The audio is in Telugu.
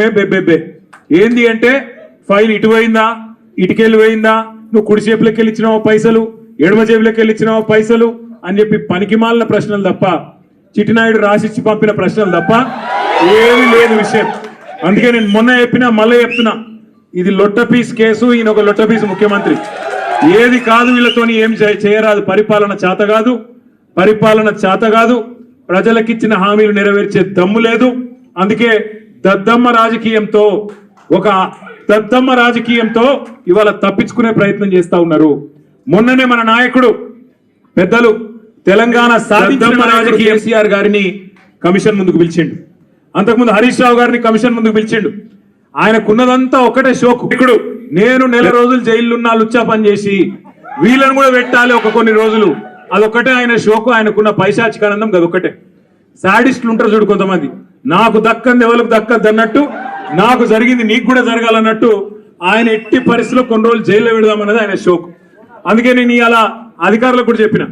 బెమ్మే బెబ్బెబ్బే ఏంది అంటే ఫైల్ ఇటు పోయిందా? ఇటుకెళ్ళి పోయిందా? నువ్వు కుడి చేపులకి వెళ్ళిచ్చినావా పైసలు? ఎడమ చేపులకి వెళ్ళిచ్చినావా పైసలు? అని చెప్పి పనికిమాలిన ప్రశ్నలు తప్ప చిట్టినాయుడు రాసిచ్చి పంపిన ప్రశ్నలు తప్ప ఏమీ లేదు విషయం. అందుకే నేను మొన్న చెప్పినా మళ్ళీ చెప్తున్నా. ఇది లొట్ట పీస్ కేసు ఈయన ఒక లొట్ట పీస్ ముఖ్యమంత్రి. ఏది కాదు వీళ్ళతోని ఏం చేయరాదు. పరిపాలన చేత కాదు. పరిపాలన చేత కాదు. ప్రజలకిచ్చిన హామీలు నెరవేర్చే దమ్ము లేదు. అందుకే దద్దమ్మ రాజకీయంతో ఒక దద్దమ్మ రాజకీయంతో ఇవాళ తప్పించుకునే ప్రయత్నం చేస్తా ఉన్నారు. మొన్ననే మన నాయకుడు పెద్దలు తెలంగాణ సాధించిన రాజకీయ. కేసీఆర్ గారిని కమిషన్ ముందుకు పిలిచిండు. అంతకుముందు హరీష్ రావు గారిని కమిషన్ ముందుకు పిలిచిండు. ఆయనకున్నదంతా ఒకటే షోకు. ఇక్కడ నేను నెల రోజులు జైలున్నా లుచ్చా పని చేసి వీళ్ళని కూడా పెట్టాలి ఒక కొన్ని రోజులు. అదొక్కటే ఆయన షోకు ఆయనకున్న పైశాచికానందం అదొక్కటే సాడిస్టులు ఉంటారు చూడు కొంతమంది. నాకు దక్కంది ఎవరికి దక్కద్దు అన్నట్టు నాకు జరిగింది నీకు కూడా జరగాలన్నట్టు ఆయన ఎట్టి పరిస్థితిలో కొన్ని రోజులు జైల్లో పెడదామన్నది ఆయన షోక్ అందుకే నేను ఇలా అధికారులకు కూడా చెప్పిన.